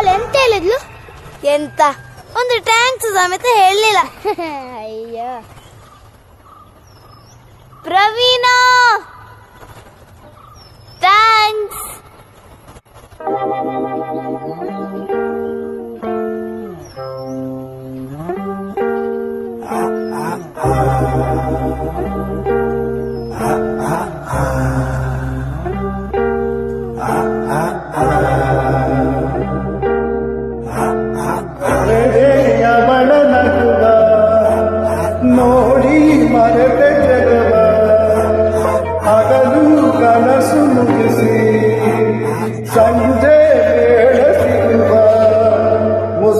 ಅವಳು ಎಂತ ಹೇಳಿದ್ಲು? ಎಂತ? ಒಂದು ಟ್ಯಾಂಕ್ಸ್ ಸಮೇತ ಹೇಳಲಿಲ್ಲ ಅಯ್ಯೋ. Praveena! Thanks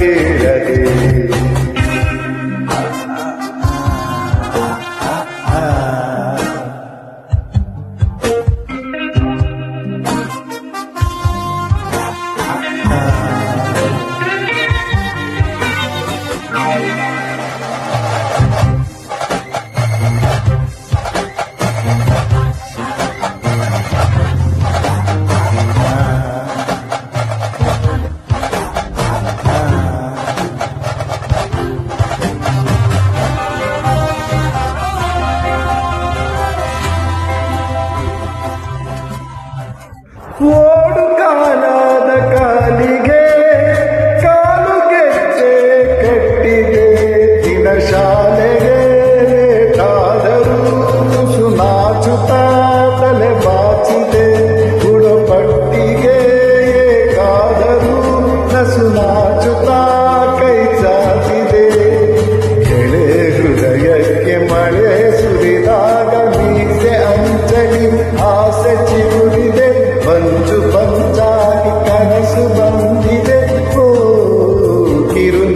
quédate. ಓಡು ಕಾಲದ ಕಾಲಿಗೆ.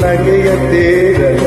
na gueia teira